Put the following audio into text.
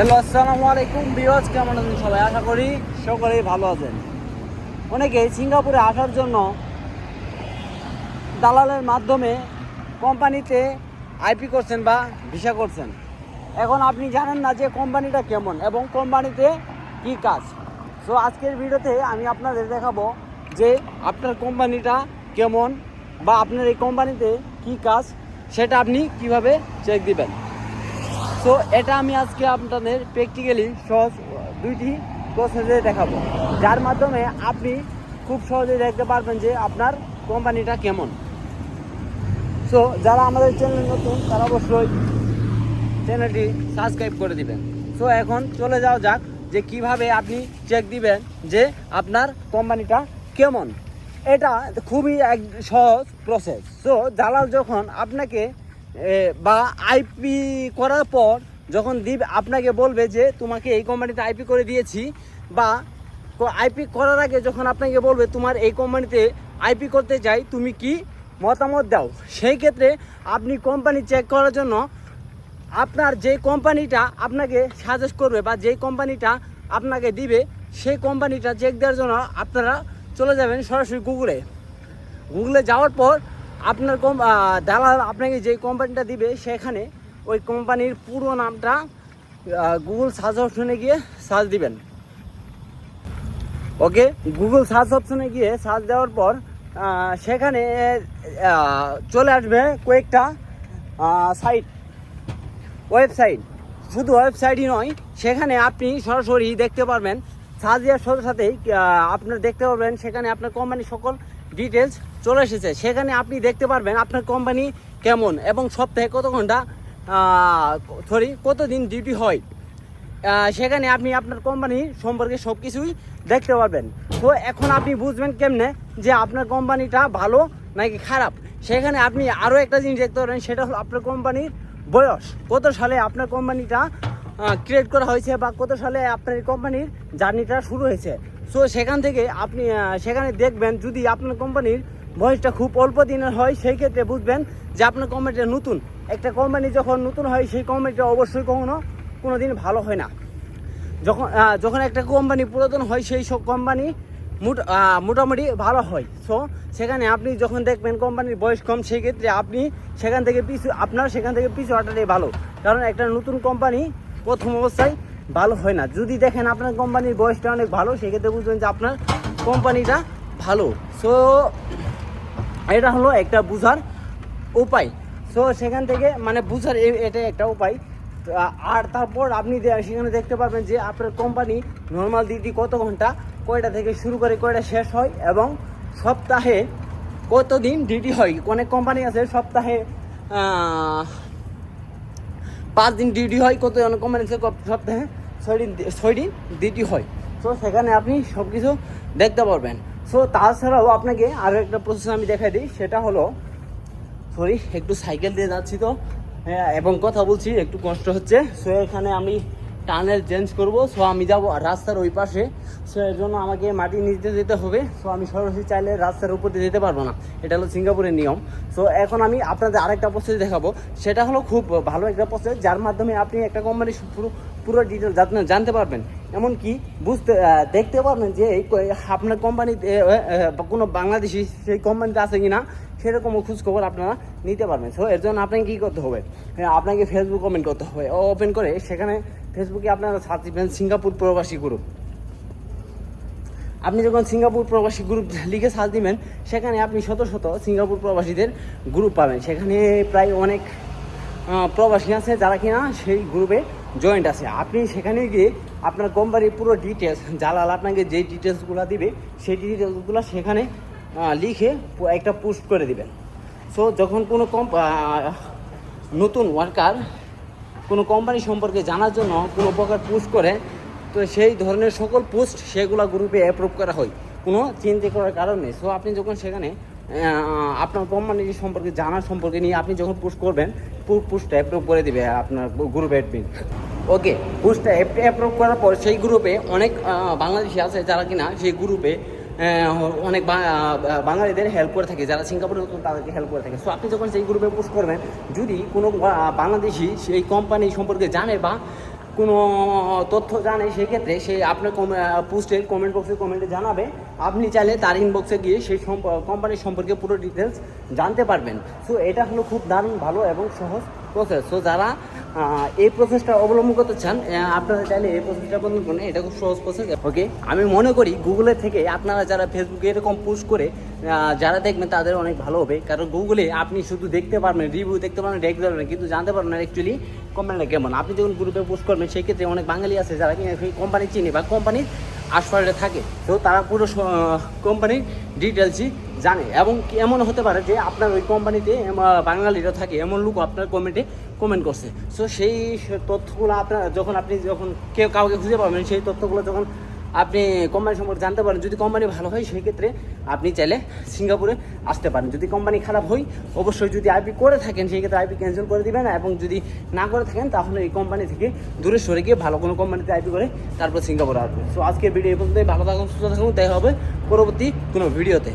Hello, আসসালামু আলাইকুম বিওয়াজ কেমন আছেন সবাই? আশা করি সকলেই ভালো আছেন। অনেকে সিঙ্গাপুরে আসার জন্য দালালের মাধ্যমে কোম্পানিতে আইপি করছেন বা ভিসা করছেন। এখন আপনি জানেন না যে কোম্পানিটা কেমন এবং কোম্পানিতে কি কাজ। সো আজকের ভিডিওতে আমি আপনাদের দেখাবো যে আপনার কোম্পানিটা কেমন বা আপনার এই কোম্পানিতে কি কাজ, সেটা আপনি কীভাবে চেক দিবেন। সো এটা আমি আজকে আপনাদের প্র্যাকটিক্যালি সহজ দুইটি প্রসেসে দেখাবো। যার মাধ্যমে আপনি খুব সহজে দেখতে পারবেন যে আপনার কোম্পানিটা কেমন। সো যারা আমাদের চ্যানেল নতুন, তারা অবশ্যই চ্যানেলটি সাবস্ক্রাইব করে দিবেন। সো এখন চলে যাওয়া যাক যে কীভাবে আপনি চেক দিবেন যে আপনার কোম্পানিটা কেমন। এটা খুবই এক সহজ প্রসেস সো দালাল যখন আপনাকে বা আইপি করার পর যখন দিবে আপনাকে বলবে যে, তোমাকে এই কোম্পানিতে আইপি করে দিয়েছি, বা আইপি করার আগে যখন আপনাকে বলবে, তোমার এই কোম্পানিতে আইপি করতে চাই, তুমি কি মতামত দাও? সেই ক্ষেত্রে আপনি কোম্পানি চেক করার জন্য আপনার যে কোম্পানিটা আপনাকে সাজেস্ট করবে বা যেই কোম্পানিটা আপনাকে দিবে, সেই কোম্পানিটা চেক দেওয়ার জন্য আপনারা চলে যাবেন সরাসরি গুগলে গুগলে যাওয়ার পর আপনার কম দালাল আপনাকে যে কোম্পানিটা দিবে সেখানে ওই কোম্পানির পুরো নামটা গুগল সার্চ অপশনে গিয়ে সার্চ দিবেন। ওকে গুগল সার্চ অপশনে গিয়ে সার্চ দেওয়ার পর সেখানে চলে আসবে কয়েকটা সাইট ওয়েবসাইট শুধু ওয়েবসাইটই নয়, সেখানে আপনি সরাসরি দেখতে পারবেন। সার্চ দেওয়ার সাথে সাথেই আপনার দেখতে পারবেন, সেখানে আপনার কোম্পানির সকল ডিটেলস চলে এসেছে। সেখানে আপনি দেখতে পারবেন আপনার কোম্পানি কেমন এবং সপ্তাহে কত ঘণ্টা সরি কতদিন ডিউটি হয়। সেখানে আপনি আপনার কোম্পানি সম্পর্কে সব কিছুই দেখতে পারবেন। তো এখন আপনি বুঝবেন কেমনে যে আপনার কোম্পানিটা ভালো নাকি খারাপ। সেখানে আপনি আরও একটা জিনিস দেখতে পারবেন, সেটা হলো আপনার কোম্পানির বয়স। কত সালে আপনার কোম্পানিটা ক্রিয়েট করা হয়েছে বা কত সালে আপনার কোম্পানির জার্নিটা শুরু হয়েছে। সো সেখান থেকে আপনি সেখানে দেখবেন যদি আপনার কোম্পানির বয়সটা খুব অল্প দিনের হয়, সেই ক্ষেত্রে বুঝবেন যে আপনার কোম্পানিটা নতুন। একটা কোম্পানি যখন নতুন হয়, সেই কোম্পানিটা অবশ্যই কখনো কোনো দিন ভালো হয় না। যখন যখন একটা কোম্পানি পুরাতন হয়, সেই সব কোম্পানি মোট- মোটামুটি ভালো হয়। সো সেখানে আপনি যখন দেখবেন কোম্পানির বয়স কম, সেই ক্ষেত্রে আপনি সেখান থেকে পিছু, আপনার সেখান থেকে পিছু হটাটাই ভালো। কারণ একটা নতুন কোম্পানি প্রথম অবস্থায় ভালো হয় না। যদি দেখেন আপনার কোম্পানির বয়সটা অনেক ভালো সেক্ষেত্রে বুঝবেন যে আপনার কোম্পানিটা ভালো। সো এটা হলো একটা বুঝার উপায়। সো সেখান থেকে মানে বুঝার এটা একটা উপায়। আর তারপর আপনি সেখানে দেখতে পারবেন যে আপনার কোম্পানি নর্মাল ডিউটি কত ঘণ্টা, কয়টা থেকে শুরু করে কয়টা শেষ হয় এবং সপ্তাহে কতদিন ডিউটি হয়। অনেক কোম্পানি আছে সপ্তাহে পাঁচ দিন ডিউটি হয়, কত অনেক কোম্পানি আছে সপ্তাহে ছয় দিন ছয় দিন ডিউটি হয়। সো সেখানে আপনি সব কিছু দেখতে পারবেন। সো তাছাড়াও আপনাকে আরও একটা প্রসেস আমি দেখাই দিই। সেটা হলো সরি একটু সাইকেল দিয়ে যাচ্ছি তো। হ্যাঁ, এবং কথা বলছি একটু কষ্ট হচ্ছে। সো এখানে আমি টানেল চেঞ্জ করব। সো আমি যাব রাস্তার ওই পাশে। সো এর জন্য আমাকে মাটি নিচে যেতে হবে। সো আমি সরাসরি চাইলে রাস্তার উপর দিয়ে যেতে পারব না। এটা হলো সিঙ্গাপুরের নিয়ম। সো এখন আমি আপনাদের আরেকটা প্রসেস দেখাবো। সেটা হলো খুব ভালো একটা প্রসেস যার মাধ্যমে আপনি একটা কোম্পানির পুরো পুরো ডিটেল জানতে পারবেন। এমনকি বুঝতে দেখতে পারবেন যে আপনার কোম্পানিতে কোনো বাংলাদেশি সেই কোম্পানিতে আছে কিনা সেরকমও খোঁজ খবর আপনারা নিতে পারবেন। সো এর জন্য আপনাকে কী করতে হবে? হ্যাঁ, আপনাকে ফেসবুক ওপেন করতে হবে। ওপেন করে সেখানে ফেসবুকে আপনারা সার্চ দিবেন সিঙ্গাপুর প্রবাসী গ্রুপ আপনি যখন সিঙ্গাপুর প্রবাসী গ্রুপ লিখে সার্চ দিবেন সেখানে আপনি শত শত সিঙ্গাপুর প্রবাসীদের গ্রুপ পাবেন। সেখানে প্রায় অনেক প্রবাসী আছে যারা কিনা সেই গ্রুপে জয়েন্ট আছে। আপনি সেখানে গিয়ে আপনার কোম্পানির পুরো ডিটেলস জালাল আপনাকে যে ডিটেলসগুলো দিবে, সেই ডিটেলসগুলো সেখানে লিখে একটা পোস্ট করে দিবেন। সো যখন কোনো কম নতুন ওয়ার্কার কোনো কোম্পানি সম্পর্কে জানার জন্য কোনো প্রকার পোস্ট করে, তো সেই ধরনের সকল পোস্ট সেগুলো গ্রুপে অ্যাপ্রুভ করা হয়। কোনো চিন্তা করার কারণ নেই। সো আপনি যখন সেখানে আপনার কোম্পানি সম্পর্কে জানার সম্পর্কে নিয়ে আপনি যখন পোস্ট করবেন পোস্টটা অ্যাপ্রুভ করে দেবে আপনার গ্রুপ অ্যাডমিন ওকে পোস্টটা অ্যাপ্রুভ করার পর সেই গ্রুপে অনেক বাংলাদেশি আছে যারা কিনা সেই গ্রুপে অনেক বাঙালিদের হেল্প করে থাকে, যারা সিঙ্গাপুরে নতুন তাদেরকে হেল্প করে থাকে। সো আপনি যখন সেই গ্রুপে পোস্ট করবেন, যদি কোনো বাংলাদেশি সেই কোম্পানি সম্পর্কে জানে বা কোনো তথ্য জানে, সেক্ষেত্রে সে আপনার পোস্টের কমেন্ট বক্সে কমেন্টে জানাবে। আপনি চাইলে তার ইনবক্সে গিয়ে সেই কোম্পানির সম্পর্কে পুরো ডিটেলস জানতে পারবেন। সো এটা হলো খুব দারুণ ভালো এবং সহজ প্রসেস সো যারা এই প্রসেসটা অবলম্বন করতে চান আপনারা চাইলে এই প্রসেসটা অবলম্বন করেন এটা খুব সহজ প্রসেস ওকে আমি মনে করি গুগলের থেকে আপনারা যারা ফেসবুকে এরকম পোস্ট করে যারা দেখবেন তাদের অনেক ভালো হবে। কারণ গুগলে আপনি শুধু দেখতে পারবেন রিভিউ দেখতে পারবেন দেখতে পারবেন কিন্তু জানতে পারবেন অ্যাকচুয়ালি কোম্পানিটা কেমন। আপনি যখন গ্রুপে পোস্ট করবেন, সেক্ষেত্রে অনেক বাঙালি আছে যারা কিনা কোম্পানি চিনি বা কোম্পানির আশপাশে থাকে, তো তারা পুরো কোম্পানির ডিটেলসই জানে। এবং এমন হতে পারে যে আপনার ওই কোম্পানিতে বাঙালিরা থাকে, এমন লোক আপনার কমেন্টে কমেন্ট করছে। সো সেই তথ্যগুলো আপনার যখন আপনি যখন কেউ কাউকে খুঁজে পাবেন, সেই তথ্যগুলো যখন আপনি কোম্পানি সম্পর্কে জানতে পারেন, যদি কোম্পানি ভালো হয় সেই ক্ষেত্রে আপনি চাইলে সিঙ্গাপুরে আসতে পারেন। যদি কোম্পানি খারাপ হয়, অবশ্যই যদি আইপি করে থাকেন সেই ক্ষেত্রে আইপি ক্যান্সেল করে দিবেন এবং যদি না করে থাকেন, তাহলে এই কোম্পানি থেকে দূরে সরে গিয়ে ভালো কোনো কোম্পানিতে আইপি করে তারপর সিঙ্গাপুরে আসবে সো আজকের ভিডিও এই পর্যন্ত ভালো থাকুন, সুস্থ থাকুন। তাই হবে পরবর্তী কোনো ভিডিওতে